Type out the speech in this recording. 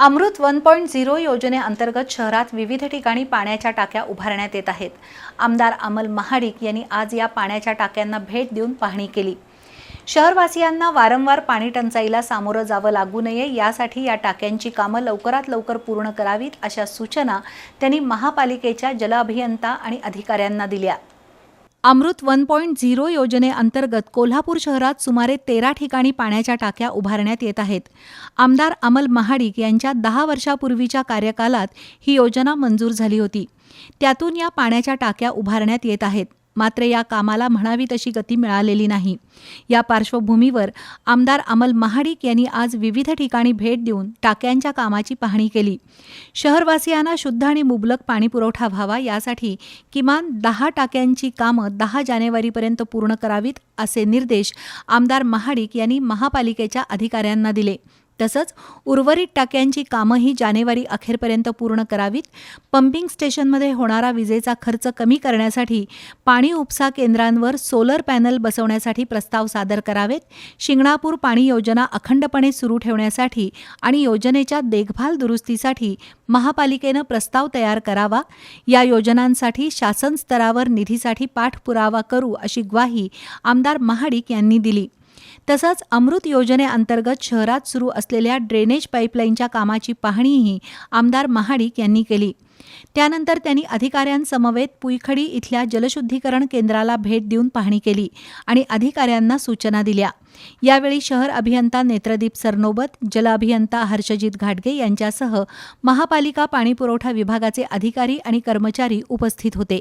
अमृत one point zero योजनेअंतर्गत शहरात विविध ठिकाणी पाण्याच्या टाक्या उभारण्यात येत आहेत. आमदार अमल महाडिक यांनी आज या पाण्याच्या टाक्यांना भेट देऊन पाहणी केली. शहरवासियांना वारंवार पाणी टंचाईला सामोरं जावं लागू नये यासाठी या टाक्यांची कामं लवकरात लवकर पूर्ण करावीत अशा सूचना त्यांनी महापालिकेच्या जलअभियंता आणि अधिकाऱ्यांना दिल्या. अमृत वन पॉईंट झिरो योजनेअंतर्गत कोल्हापूर शहरात सुमारे तेरा ठिकाणी पाण्याच्या टाक्या उभारण्यात येत आहेत. आमदार अमल महाडिक यांच्या दहा वर्षापूर्वीच्या कार्यकालात ही योजना मंजूर झाली होती. त्यातून या पाण्याच्या टाक्या उभारण्यात येत आहेत. मात्र या कामाला म्हणावी तशी गती मिळालेली नाही. या पार्श्वभूमीवर आमदार अमल महाडिक यांनी आज विविध ठिकाणी भेट देऊन टाक्यांच्या कामाची पाहणी केली. शहरवासियांना शुद्ध आणि मुबलक पाणीपुरवठा व्हावा यासाठी किमान दहा टाक्यांची कामं दहा जानेवारीपर्यंत पूर्ण करावीत असे निर्देश आमदार महाडिक यांनी महापालिकेच्या अधिकाऱ्यांना दिले. तसंच उर्वरित टाक्यांची कामंही जानेवारी अखेरपर्यंत पूर्ण करावीत. पंपिंग स्टेशनमध्ये होणारा विजेचा खर्च कमी करण्यासाठी पाणी उपसा केंद्रांवर सोलर पॅनल बसवण्यासाठी प्रस्ताव सादर करावेत. शिंगणापूर पाणी योजना अखंडपणे सुरू ठेवण्यासाठी आणि योजनेच्या देखभाल दुरुस्तीसाठी महापालिकेनं प्रस्ताव तयार करावा. या योजनांसाठी शासन स्तरावर निधीसाठी पाठपुरावा करू अशी ग्वाही आमदार महाडिक यांनी दिली. तसंच अमृत योजनेअंतर्गत शहरात सुरू असलेल्या ड्रेनेज पाईपलाईनच्या कामाची पाहणीही आमदार महाडिक यांनी केली. त्यानंतर त्यांनी अधिकाऱ्यांसमवेत पुईखडी इथल्या जलशुद्धीकरण केंद्राला भेट देऊन पाहणी केली आणि अधिकाऱ्यांना सूचना दिल्या. यावेळी शहर अभियंता नेत्रदीप सरनोबत जल अभियंता हर्षजित घाटगे यांच्यासह महापालिका पाणीपुरवठा विभागाचे अधिकारी आणि कर्मचारी उपस्थित होते.